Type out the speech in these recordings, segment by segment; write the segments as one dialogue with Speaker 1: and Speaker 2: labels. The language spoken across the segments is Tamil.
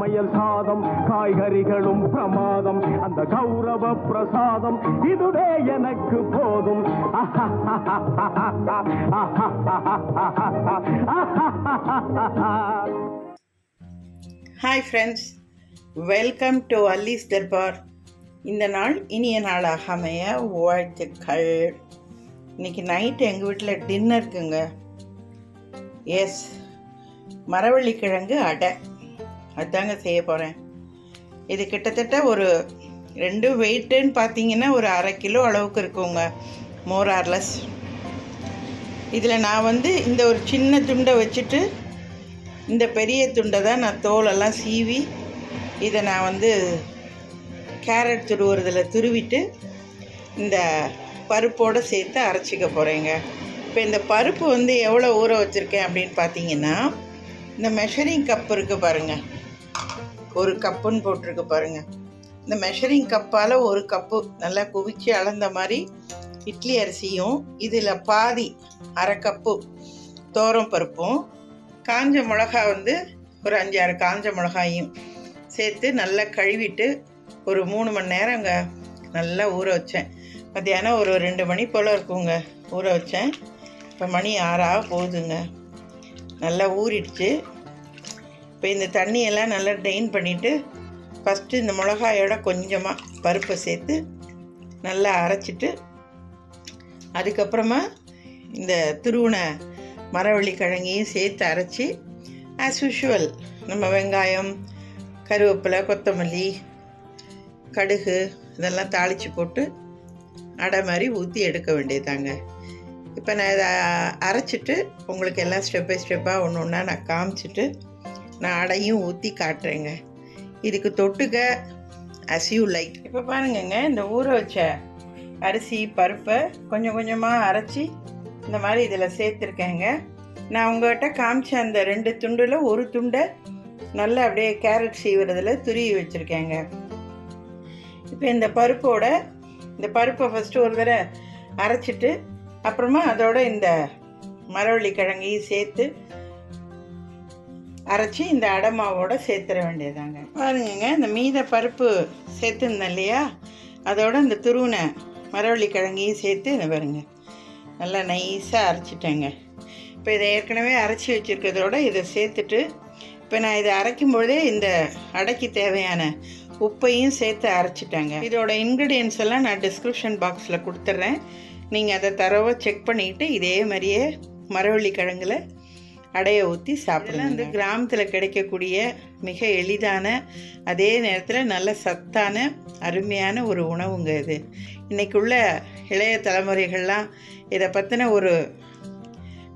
Speaker 1: பிரசாதம் காய்கறிகளும் பிரமாதம் அந்த கௌரவ பிரசாதம் இதுவே எனக்கு போதும்.
Speaker 2: ஹாய் ஃப்ரெண்ட்ஸ் வெல்கம் டு அல்லீஸ் தர்பார் இந்த நாள் இனிய நாளாக அமைய வாழ்த்துக்கள். இன்னைக்கு நைட்டு எங்கள் வீட்டில் டின்னருக்குங்க எஸ் மரவள்ளிக்கிழங்கு அடை. அதுதாங்க செய்ய போகிறேன் இது கிட்டத்தட்ட ஒரு ரெண்டு வெயிட்டுன்னு பார்த்தீங்கன்னா ஒரு அரை கிலோ அளவுக்கு இருக்குங்க மோர் ஆர்லஸ் இதில் நான் வந்து இந்த ஒரு சின்ன துண்டை வச்சுட்டு இந்த பெரிய துண்டை தான் நான் தோலெல்லாம் சீவி இதை நான் வந்து கேரட் துருவுறதில் துருவிட்டு இந்த பருப்போடு சேர்த்து அரைச்சிக்க போகிறேங்க இப்போ இந்த பருப்பு வந்து எவ்வளோ ஊற வச்சுருக்கேன் அப்படின்னு பார்த்தீங்கன்னா இந்த மெஷரிங் கப் இருக்குது பாருங்கள் ஒரு கப்புன்னு போட்டிருக்கு பாருங்கள் இந்த மெஷரிங் கப்பால் ஒரு கப்பு நல்லா குவிச்சு அளந்த மாதிரி இட்லி அரிசியும் இதில் பாதி அரை கப்பு தோரம் பருப்பும் காஞ்ச மிளகா வந்து ஒரு அஞ்சாறு காஞ்ச மிளகாயும் சேர்த்து நல்லா கழுவிட்டு ஒரு மூணு மணி நேரம் அங்கே நல்லா ஊற வச்சேன். மத்தியானம் ஒரு ரெண்டு மணி போல் இருக்குங்க. ஊற வச்சேன். இப்போ மணி ஆறாக போகுதுங்க. நல்லா ஊறிடுச்சு. இப்போ இந்த தண்ணியெல்லாம் நல்லா ட்ரெயின் பண்ணிவிட்டு ஃபஸ்ட்டு இந்த மிளகாயோட கொஞ்சமாக பருப்பை சேர்த்து நல்லா அரைச்சிட்டு அதுக்கப்புறமா இந்த துருவன மரவள்ளி கிழங்கையும் சேர்த்து அரைச்சி ஆஸ் யூஷுவல் நம்ம வெங்காயம் கருவேப்பிலை கொத்தமல்லி கடுகு இதெல்லாம் தாளித்து போட்டு அடை மாதிரி ஊற்றி எடுக்க வேண்டியதாங்க இப்போ நான் இதை அரைச்சிட்டு உங்களுக்கு எல்லாம் ஸ்டெப் பை ஸ்டெப்பாக ஒன்று ஒன்றா நான் காமிச்சிட்டு நான் அடையும் ஊற்றி காட்டுறேங்க. இதுக்கு தொட்டுக்க அஸ் யூ லைக் இப்போ பாருங்கங்க இந்த ஊற வச்ச அரிசி பருப்பை கொஞ்சம் கொஞ்சமாக அரைச்சி இந்த மாதிரி இதில் சேர்த்துருக்கேங்க. நான் உங்கள்கிட்ட காமிச்ச அந்த ரெண்டு துண்டில் ஒரு துண்டை நல்லா அப்படியே கேரட் சீவுறதுல துருவி வச்சுருக்கேங்க. இப்போ இந்த பருப்போட இந்த பருப்பை ஃபஸ்ட்டு ஒரு தடவை அரைச்சிட்டு அப்புறமா அதோட இந்த மரவள்ளி கிழங்கையும் சேர்த்து அரைச்சி இந்த அடமாவோட சேர்த்துற வேண்டியதாங்க பாருங்கங்க இந்த மீத பருப்பு சேர்த்துருந்தேன் இல்லையா? அதோட இந்த துருவின மரவள்ளி கிழங்கையும் சேர்த்து இதை பாருங்க. நல்லா நைஸாக அரைச்சிட்டேங்க. இப்போ இதை ஏற்கனவே அரைச்சி வச்சுருக்கிறதோட இதை சேர்த்துட்டு இப்போ நான் இதை அரைக்கும் பொழுதே இந்த அடைக்கு தேவையான உப்பையும் சேர்த்து அரைச்சிட்டேங்க. இதோட இன்க்ரீடியன்ஸ் எல்லாம் நான் டிஸ்கிரிப்ஷன் பாக்ஸில் கொடுத்துட்றேன் நீங்கள் அதை தரவை செக் பண்ணிவிட்டு இதே மாதிரியே மரவள்ளி கிழங்குல அடையை ஊற்றி சாப்பிடலாம் இந்த கிராமத்தில் கிடைக்கக்கூடிய மிக எளிதான அதே நேரத்தில் நல்ல சத்தான அருமையான ஒரு உணவுங்க இது. இன்றைக்குள்ள இளைய தலைமுறைகள்லாம் இதை பற்றின ஒரு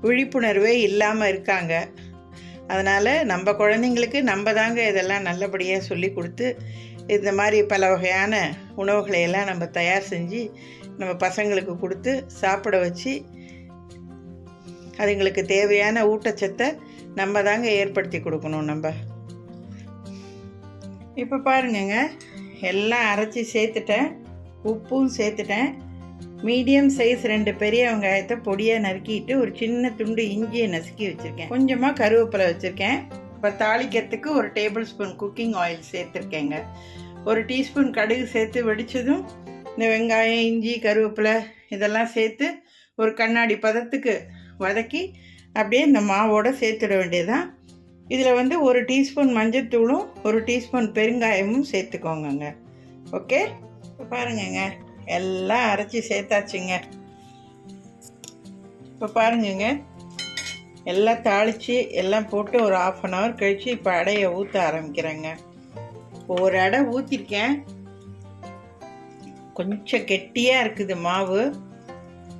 Speaker 2: விழிப்புணர்வே இல்லாமல் இருக்காங்க. அதனால் நம்ம குழந்தைங்களுக்கு நம்ம தாங்க இதெல்லாம் நல்லபடியாக சொல்லி கொடுத்து இந்த மாதிரி பல வகையான உணவுகளை எல்லாம் நம்ம தயார் செஞ்சு நம்ம பசங்களுக்கு கொடுத்து சாப்பிட வச்சு அதுங்களுக்கு தேவையான ஊட்டச்சத்தை நம்ம தாங்க ஏற்படுத்தி கொடுக்கணும் நம்ம. இப்போ பாருங்கங்க எல்லாம் அரைச்சி சேர்த்துட்டேன். உப்பும் சேர்த்துட்டேன். மீடியம் சைஸ் ரெண்டு பெரிய வெங்காயத்தை பொடியாக நறுக்கிட்டு ஒரு சின்ன துண்டு இஞ்சியை நசுக்கி வச்சுருக்கேன். கொஞ்சமாக கருவேப்பிலை வச்சுருக்கேன். இப்போ தாளிக்கிறதுக்கு ஒரு டேபிள் ஸ்பூன் குக்கிங் ஆயில் சேர்த்துருக்கேங்க. ஒரு டீஸ்பூன் கடுகு சேர்த்து வெடித்ததும் இந்த வெங்காயம் இஞ்சி கருவேப்பிலை இதெல்லாம் சேர்த்து ஒரு கண்ணாடி பதத்துக்கு வதக்கி அப்படியே இந்த மாவோடு சேர்த்துட வேண்டியதுதான். இதில் வந்து ஒரு டீஸ்பூன் மஞ்சத்தூளும் ஒரு டீஸ்பூன் பெருங்காயமும் சேர்த்துக்கோங்கங்க. ஓகே? இப்போ பாருங்கங்க. எல்லாம் அரைச்சி சேர்த்தாச்சுங்க. இப்போ பாருங்கங்க. எல்லாம் தாளித்து எல்லாம் போட்டு ஒரு ஆஃப் அன் ஹவர் கழித்து இப்போ அடையை ஊற்ற ஆரம்பிக்கிறேங்க. ஒரு அடை ஊற்றிருக்கேன் கொஞ்சம் கெட்டியாக இருக்குது மாவு.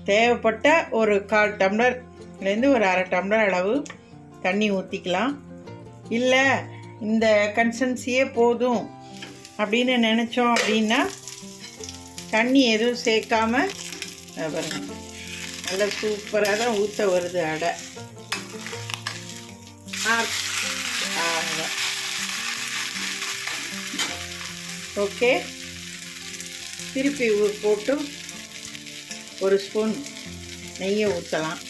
Speaker 2: தேவைப்பட்ட ஒரு கால் டம்ளர்லேருந்து ஒரு அரை டம்ளர் அளவு தண்ணி ஊற்றிக்கலாம். இல்லை இந்த கன்சன்சியே போதும் அப்படின்னு நினச்சோம் அப்படின்னா தண்ணி எதுவும் சேர்க்காம பாருங்க நல்லா சூப்பராக தான் ஊற்ற வருது அடை. ஓகே. திருப்பி ஊ- போட்டு ஒரு ஸ்பூன் நெய்யை ஊற்றலாம்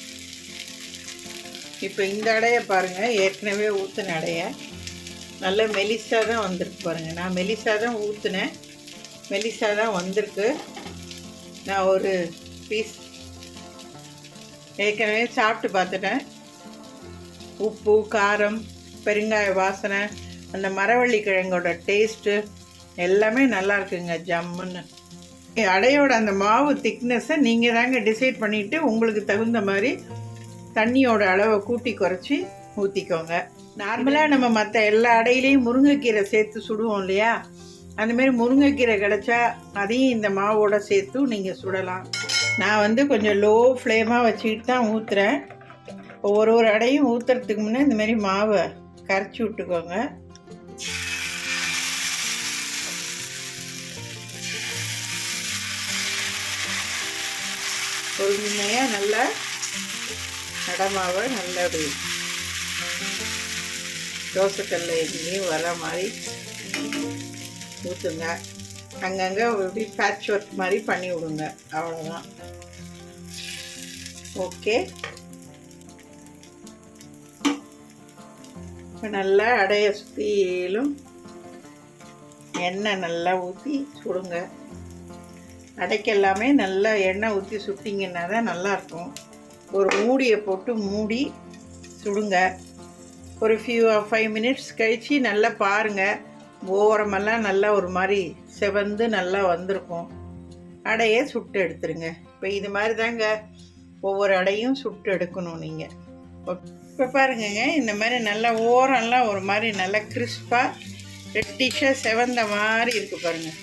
Speaker 2: இப்போ இந்த அடையை பாருங்கள் ஏற்கனவே ஊற்றின அடையை. நல்ல மெலிசாக தான் வந்திருக்கு பாருங்கள் நான் மெலிசாக தான் ஊற்றுனேன் மெலிசாக தான் வந்திருக்கு. நான் ஒரு பீஸ் ஏற்கனவே சாப்பிட்டு பார்த்துட்டேன். உப்பு காரம் பெருங்காய வாசனை அந்த மரவள்ளி கிழங்கோட டேஸ்ட்டு எல்லாமே நல்லா இருக்குங்க ஜம்முன்னு. அடையோட அந்த மாவு திக்னஸை நீங்கள் தாங்க டிசைட் பண்ணிவிட்டு உங்களுக்கு தகுந்த மாதிரி தண்ணியோட அளவை கூட்டி குறைச்சி ஊற்றிக்கோங்க நார்மலாக நம்ம மற்ற எல்லா அடையிலையும் முருங்கைக்கீரை சேர்த்து சுடுவோம் இல்லையா? அந்தமாரி முருங்கைக்கீரை கிடச்சா அதையும் இந்த மாவோட சேர்த்தும் நீங்கள் சுடலாம். நான் வந்து கொஞ்சம் லோ ஃப்ளேமாக வச்சுக்கிட்டு தான் ஊற்றுறேன் ஒரு ஒரு அடையும் ஊற்றுறதுக்கு முன்னே இந்தமாரி மாவை கரைச்சி விட்டுக்கோங்க. பொறுமையாக நல்லா நடமாவை நல்லா அப்படி தோசைக்கல்ல எங்கேயும் வர மாதிரி ஊற்றுங்க அங்கங்கே இப்படி பேட்ச் ஒர்க் மாதிரி பண்ணி விடுங்க. அவ்வளோதான் ஓகே இப்போ நல்லா அடைய சுற்றிலும் எண்ணெய் நல்லா ஊற்றி சுடுங்க. அடைக்கு எல்லாமே நல்லா எண்ணெய் ஊற்றி சுட்டிங்கன்னா தான் நல்லாயிருக்கும். ஒரு மூடியை போட்டு மூடி சுடுங்க. ஒரு ஃபியூ ஃபைவ் மினிட்ஸ் கழித்து நல்லா பாருங்கள் ஓரமெல்லாம் நல்லா ஒரு மாதிரி செவந்து நல்லா வந்திருக்கும். அடையை சுட்டு எடுத்துருங்க. இப்போ இது மாதிரி தாங்க ஒவ்வொரு அடையும் சுட்டு எடுக்கணும் நீங்கள் இப்போ பாருங்கங்க இந்த மாதிரி நல்லா ஓரம்லாம் ஒரு மாதிரி நல்லா கிறிஸ்பாக ரெட்டிஷாக செவந்த மாதிரி இருக்குது பாருங்கள்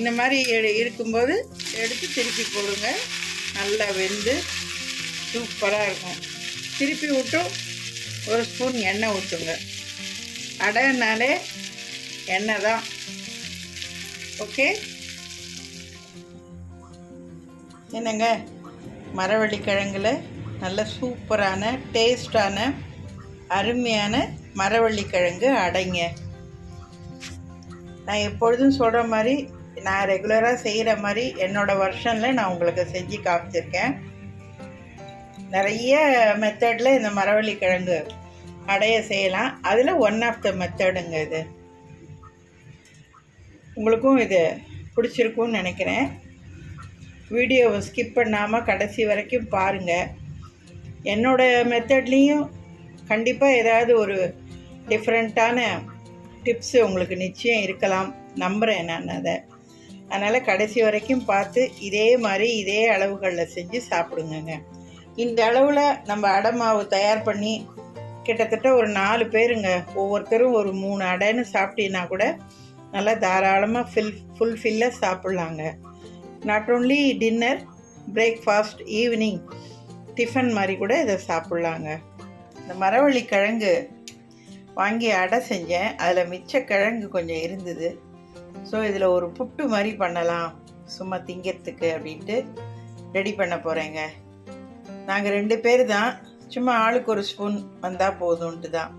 Speaker 2: இந்த மாதிரி இருக்கும்போது எடுத்து திருப்பி போடுங்க. நல்லா வெந்து சூப்பராக இருக்கும். திருப்பி விட்டும் ஒரு ஸ்பூன் எண்ணெய் ஊற்றுங்க அடைனாலே எண்ணெய் தான். ஓகே? என்னங்க? மரவள்ளி கிழங்கில் நல்ல சூப்பரான டேஸ்டான அருமையான மரவள்ளி கிழங்கு அடைங்க. நான் எப்பொழுதும் சொல்கிற மாதிரி நான் ரெகுலராக செய்கிற மாதிரி என்னோட வருஷனில் நான் உங்களுக்கு செஞ்சு காமிச்சிருக்கேன். நிறைய மெத்தடில் இந்த மரவள்ளி கிழங்கு அடைய செய்யலாம். அதில் ஒன் ஆஃப் த மெத்தடுங்க இது. உங்களுக்கும் இது பிடிச்சிருக்கும்னு நினைக்கிறேன். வீடியோவை ஸ்கிப் பண்ணாமல் கடைசி வரைக்கும் பாருங்கள் என்னோட மெத்தட்லேயும் கண்டிப்பாக ஏதாவது ஒரு டிஃப்ரெண்ட்டான டிப்ஸு உங்களுக்கு நிச்சயம் இருக்கலாம். நம்புகிறேன் நான் அதை. அதனால் கடைசி வரைக்கும் பார்த்து இதே மாதிரி இதே அளவுகளில் செஞ்சு சாப்பிடுங்கங்க. இந்த அளவில் நம்ம அடை மாவு தயார் பண்ணி கிட்டத்தட்ட ஒரு நாலு பேருங்க. ஒவ்வொருத்தரும் ஒரு மூணு அடைன்னு சாப்பிட்டீங்கன்னா கூட நல்லா தாராளமாக ஃபில் ஃபுல்ஃபில்லாக சாப்பிட்லாங்க. Not only dinner breakfast evening tiffin மாதிரி கூட இதை சாப்பிட்லாங்க. இந்த மரவள்ளி கிழங்கு வாங்கி அடை செஞ்சேன். அதில் மிச்ச கிழங்கு கொஞ்சம் இருந்தது. ஸோ இதில் ஒரு புட்டு மாதிரி பண்ணலாம். சும்மா திங்கிறதுக்கு அப்படின்ட்டு ரெடி பண்ண போகிறேங்க நாங்கள் ரெண்டு பேர் தான். சும்மா ஆளுக்கு ஒரு ஸ்பூன் வந்தால் போதும்ன்ட்டு தான்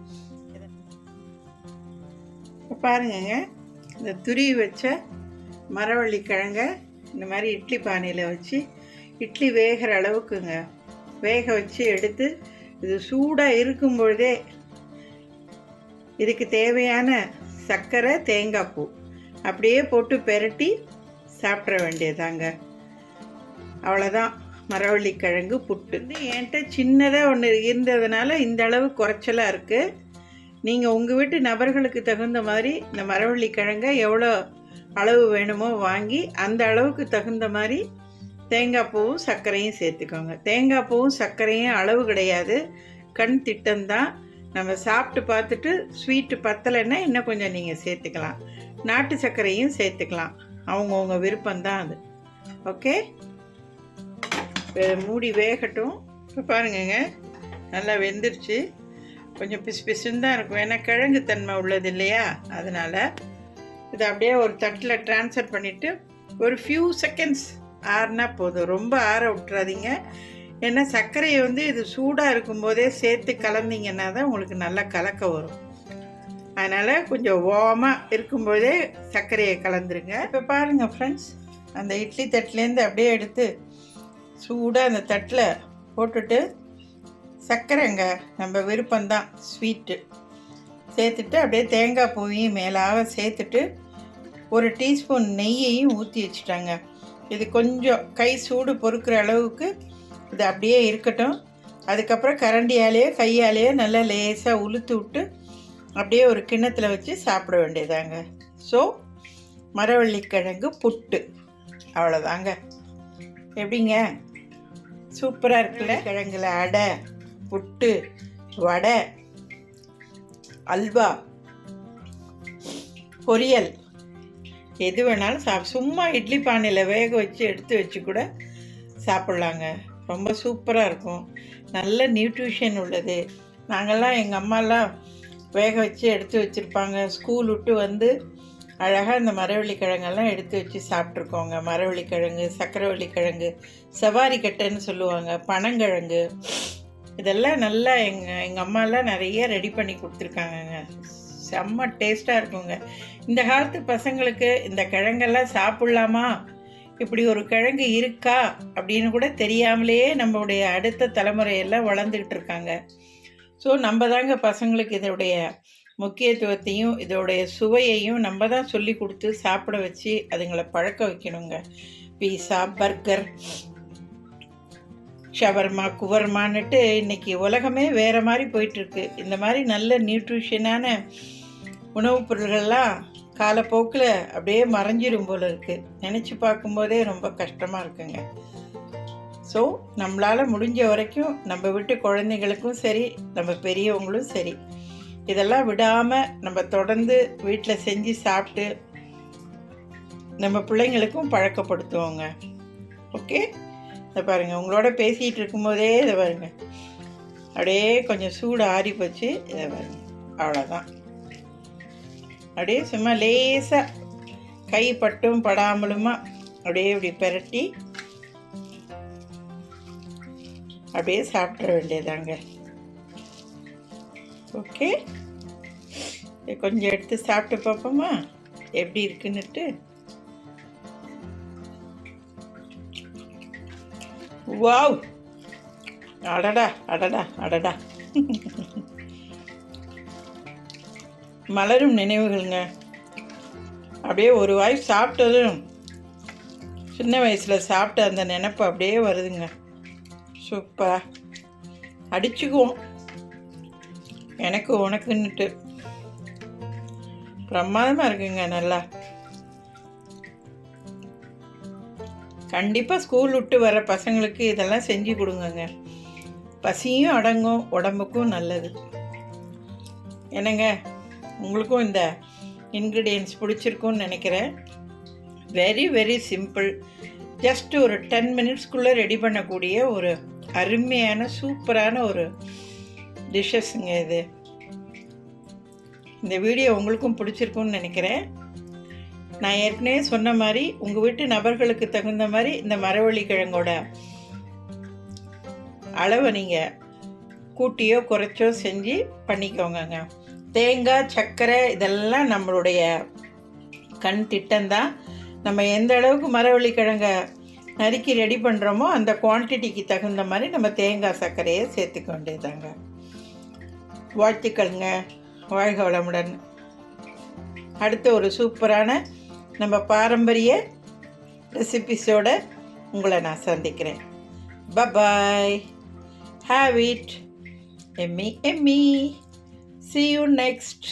Speaker 2: பாருங்கங்க. இந்த துருவி வச்ச மரவள்ளி கிழங்க இந்த மாதிரி இட்லி பானையில் வச்சு இட்லி வேகிற அளவுக்குங்க. வேக வச்சு எடுத்து இது சூடாக இருக்கும் பொழுதே இதுக்கு தேவையான சர்க்கரை தேங்காய் பூ. அப்படியே போட்டு பெரட்டி சாப்பிட்ற வேண்டியதாங்க. அவ்வளோதான் மரவள்ளி கிழங்கு புட்டு. வந்து என்கிட்ட சின்னதாக ஒன்று இருந்ததுனால இந்த அளவு குறைச்சலாக இருக்குது நீங்கள் உங்கள் வீட்டு நபர்களுக்கு தகுந்த மாதிரி இந்த மரவள்ளி கிழங்கை எவ்வளோ அளவு வேணுமோ வாங்கி அந்த அளவுக்கு தகுந்த மாதிரி தேங்காய் பூவும் சர்க்கரையும் சேர்த்துக்கோங்க. தேங்காய் பூவும் சர்க்கரையும் அளவு கிடையாது. கண் திட்டம்தான். நம்ம சாப்பிட்டு பார்த்துட்டு ஸ்வீட்டு பத்தலைன்னா இன்னும் கொஞ்சம் நீங்கள் சேர்த்துக்கலாம். நாட்டு சர்க்கரையும் சேர்த்துக்கலாம். அவங்கவுங்க விருப்பம்தான் அது. ஓகே மூடி வேகட்டும். இப்போ பாருங்கங்க. நல்லா வெந்துருச்சு. கொஞ்சம் பிசு பிசுன்னு தான் இருக்கும். ஏன்னா கிழங்கு தன்மை உள்ளது இல்லையா? அதனால் இதை அப்படியே ஒரு தட்டில் ட்ரான்ஸ்ஃபர் பண்ணிவிட்டு ஒரு ஃபியூ செகண்ட்ஸ் ஆறுனா போதும். ரொம்ப ஆற விட்டுறாதீங்க. ஏன்னா சர்க்கரையை வந்து இது சூடாக இருக்கும்போதே சேர்த்து கலந்தீங்கன்னா தான் உங்களுக்கு நல்லா கலக்க வரும். அதனால் கொஞ்சம் ஓமாக இருக்கும்போதே சர்க்கரையை கலந்துருங்க. இப்போ பாருங்கள் ஃப்ரெண்ட்ஸ் அந்த இட்லி தட்டுலேருந்து அப்படியே எடுத்து சூடாக அந்த தட்டில் போட்டுட்டு சர்க்கரைங்க நம்ம விருப்பம்தான் ஸ்வீட்டு சேர்த்துட்டு அப்படியே தேங்காய் பூவையும் மேலாக சேர்த்துட்டு ஒரு டீஸ்பூன் நெய்யையும் ஊற்றி வச்சுட்டாங்க. இது கொஞ்சம் கை சூடு பொறுக்கிற அளவுக்கு இது அப்படியே இருக்கட்டும். அதுக்கப்புறம் கரண்டியாலேயோ கையாலேயோ நல்லா லேசாக உளுத்து விட்டு அப்படியே ஒரு கிண்ணத்தில் வச்சு சாப்பிட வேண்டியதாங்க. ஸோ மரவள்ளிக்கிழங்கு புட்டு. அவ்வளோதாங்க எப்படிங்க? சூப்பராக இருக்குல்ல? கிழங்குல அடை புட்டு வடை அல்வா பொரியல். எது வேணாலும் சாப் சும்மா இட்லி பானையில் வேக வச்சு எடுத்து வச்சு கூட சாப்பிட்லாங்க. ரொம்ப சூப்பராக இருக்கும். நல்ல நியூட்ரிஷன் உள்ளது. நாங்கள்லாம் எங்கள் அம்மாலாம் வேக வச்சு எடுத்து வச்சுருப்பாங்க. ஸ்கூல் விட்டு வந்து அழகாக இந்த மரவள்ளி கிழங்கெல்லாம் எடுத்து வச்சு சாப்பிட்ருக்கோங்க மரவள்ளி கிழங்கு சக்கரவள்ளி கிழங்கு சவாரி கட்டைன்னு சொல்லுவாங்க. பனங்கிழங்கு. இதெல்லாம் நல்லா எங்கள் எங்கள் அம்மாலாம் நிறைய ரெடி பண்ணி கொடுத்துருக்காங்கங்க. செம்ம டேஸ்ட்டாக இருக்குங்க. இந்த காலத்து பசங்களுக்கு இந்த கிழங்கெல்லாம் சாப்பிட்லாமா? இப்படி ஒரு கிழங்கு இருக்கா? அப்படின்னு கூட தெரியாமலேயே நம்மளுடைய அடுத்த தலைமுறையெல்லாம் வளர்ந்துக்கிட்டு இருக்காங்க. ஸோ நம்ம தாங்க பசங்களுக்கு இதோடைய முக்கியத்துவத்தையும் இதோடைய சுவையையும் நம்ம தான் சொல்லி கொடுத்து சாப்பிட வச்சு அதுங்களை பழக்க வைக்கணுங்க. பீஸா பர்கர் ஷவர்மா குவர்மான்னுட்டு இன்னைக்கு உலகமே வேற மாதிரி போயிட்டுருக்கு. இந்த மாதிரி நல்ல நியூட்ரிஷனான உணவுப் பொருள்கள்லாம் காலப்போக்கில் அப்படியே மறைஞ்சிரும் போல இருக்குது நினச்சி பார்க்கும்போதே ரொம்ப கஷ்டமாக இருக்குங்க. ஸோ நம்மளால் முடிஞ்ச வரைக்கும் நம்ம வீட்டு குழந்தைங்களுக்கும் சரி நம்ம பெரியவங்களும் சரி இதெல்லாம் விடாமல் நம்ம தொடர்ந்து வீட்டில் செஞ்சு சாப்பிட்டு நம்ம பிள்ளைங்களுக்கும் பழக்கப்படுத்துவோங்க. ஓகே இதை பாருங்கள் உங்களோட பேசிகிட்டு இருக்கும்போதே இதை பாருங்கள் அப்படியே கொஞ்சம் சூடு ஆறி போச்சு. இதை பாருங்கள் அவ்வளோதான் அப்படியே சும்மா லேசாக கை பட்டும் படாமலுமா அப்படியே இப்படி பெரட்டி அப்படியே சாப்பிட்ற வேண்டியதாங்க ஓகே கொஞ்சம் எடுத்து சாப்பிட்டு பார்ப்போமா? எப்படி இருக்குன்னுட்டு. வாவ் அடடா அடடா அடடா. மலரும் நினைவுகள்ங்க. அப்படியே ஒரு வாய் சாப்பிட்டதும் சின்ன வயசில் சாப்பிட்ட அந்த நினப்பு அப்படியே வருதுங்க. சூப்பர். அடிச்சுக்குவோம். எனக்கு உனக்குன்னுட்டு. பிரமாதமாக இருக்குங்க நல்லா. கண்டிப்பாக ஸ்கூல் விட்டு வர பசங்களுக்கு இதெல்லாம் செஞ்சு கொடுங்கங்க. பசியும் அடங்கும் உடம்புக்கும் நல்லது. என்னங்க உங்களுக்கும் இந்த இன்க்ரீடியன்ஸ் பிடிச்சிருக்கும்னு நினைக்கிறேன். வெரி வெரி சிம்பிள் ஜஸ்ட் ஒரு டென் மினிட்ஸ்க்குள்ளே ரெடி பண்ணக்கூடிய ஒரு அருமையான சூப்பரான ஒரு டிஷ்ஷஸ்ங்க இது. இந்த வீடியோ உங்களுக்கும் பிடிச்சிருக்கும்னு நினைக்கிறேன். நான் ஏற்கனவே சொன்ன மாதிரி உங்கள் வீட்டு நபர்களுக்கு தகுந்த மாதிரி இந்த மரவள்ளி கிழங்கோட அளவை நீங்கள் கூட்டியோ குறைச்சோ செஞ்சு பண்ணிக்கோங்கங்க. தேங்காய் சர்க்கரை இதெல்லாம் நம்மளுடைய கண் திட்டம்தான். நம்ம எந்த அளவுக்கு மரவள்ளி கிழங்கை நறுக்கி ரெடி பண்ணுறோமோ அந்த குவான்டிட்டிக்கு தகுந்த மாதிரி நம்ம தேங்காய் சர்க்கரையை சேர்த்துக்க வேண்டியதாங்க வாழ்த்துக்கள்ங்க. வாழ்க வளமுடன். அடுத்த ஒரு சூப்பரான நம்ம பாரம்பரிய ரெசிபிஸோட உங்களை நான் சந்திக்கிறேன். பபாய் ஹாவ் இட் எம்மி எம்மி see you next.